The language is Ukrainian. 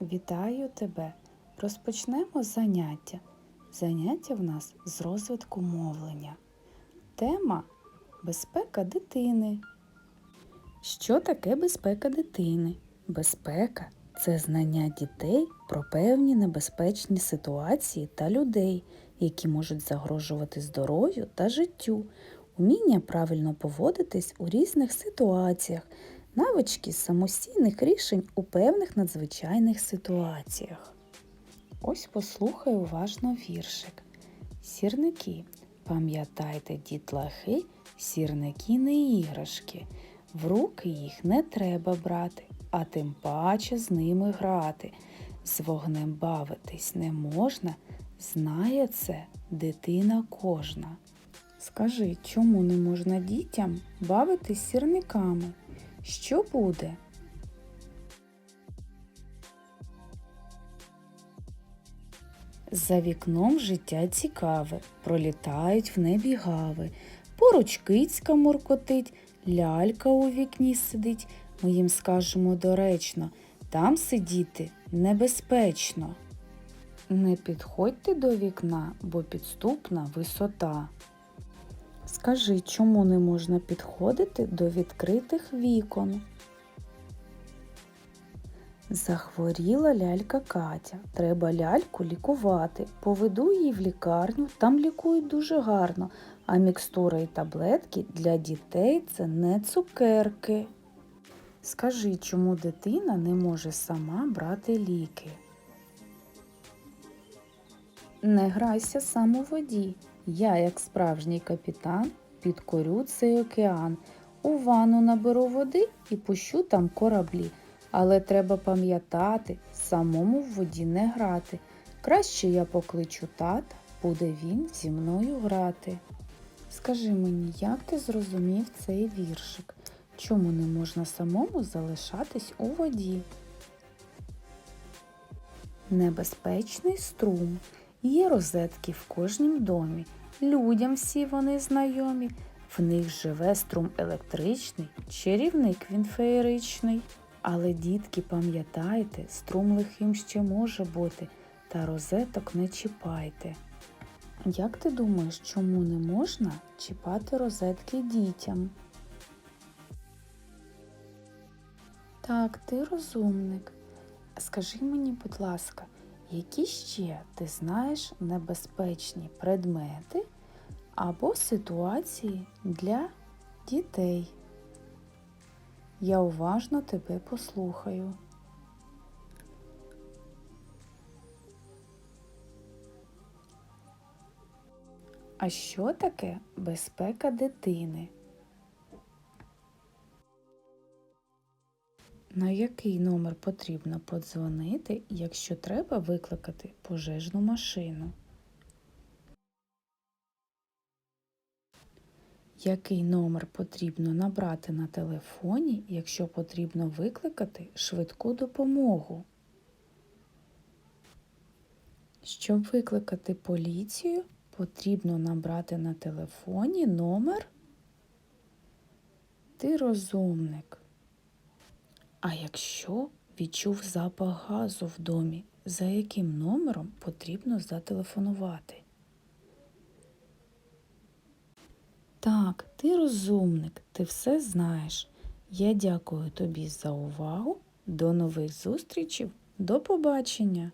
Вітаю тебе! Розпочнемо заняття. Заняття в нас з розвитку мовлення. Тема безпека дитини. Що таке безпека дитини? Безпека це знання дітей про певні небезпечні ситуації та людей, які можуть загрожувати здоров'ю та життю, уміння правильно поводитись у різних ситуаціях, навички самостійних рішень у певних надзвичайних ситуаціях. Ось послухай уважно віршик. Сірники. Пам'ятайте, дітлахи, сірники не іграшки. В руки їх не треба брати, а тим паче з ними грати. З вогнем бавитись не можна, знає це дитина кожна. Скажи, чому не можна дітям бавитись сірниками? Що буде? За вікном життя цікаве, пролітають в небі гави. Поруч кицька муркотить, лялька у вікні сидить. Ми їм скажемо доречно, там сидіти небезпечно. Не підходьте до вікна, бо підступна висота. Скажи, чому не можна підходити до відкритих вікон? Захворіла лялька Катя. Треба ляльку лікувати. Поведу її в лікарню, там лікують дуже гарно, а мікстура і таблетки для дітей це не цукерки. Скажи, чому дитина не може сама брати ліки? Не грайся сам у воді. Я, як справжній капітан, підкорю цей океан. У ванну наберу води і пущу там кораблі. Але треба пам'ятати, самому в воді не грати. Краще я покличу тата, буде він зі мною грати. Скажи мені, як ти зрозумів цей віршик? Чому не можна самому залишатись у воді? Небезпечний струм. Є розетки в кожнім домі. Людям всі вони знайомі. В них живе струм електричний, чарівник він феєричний. Але, дітки, пам'ятайте, струм лихим ще може бути, та розеток не чіпайте. Як ти думаєш, чому не можна чіпати розетки дітям? Так, ти розумник. Скажи мені, будь ласка, які ще ти знаєш небезпечні предмети або ситуації для дітей? Я уважно тебе послухаю. А що таке безпека дитини? На який номер потрібно подзвонити, якщо треба викликати пожежну машину? Який номер потрібно набрати на телефоні, якщо потрібно викликати швидку допомогу? Щоб викликати поліцію, потрібно набрати на телефоні номер Ти розумник. А якщо відчув запах газу в домі, за яким номером потрібно зателефонувати? Так, ти розумник, ти все знаєш. Я дякую тобі за увагу. До нових зустрічей. До побачення!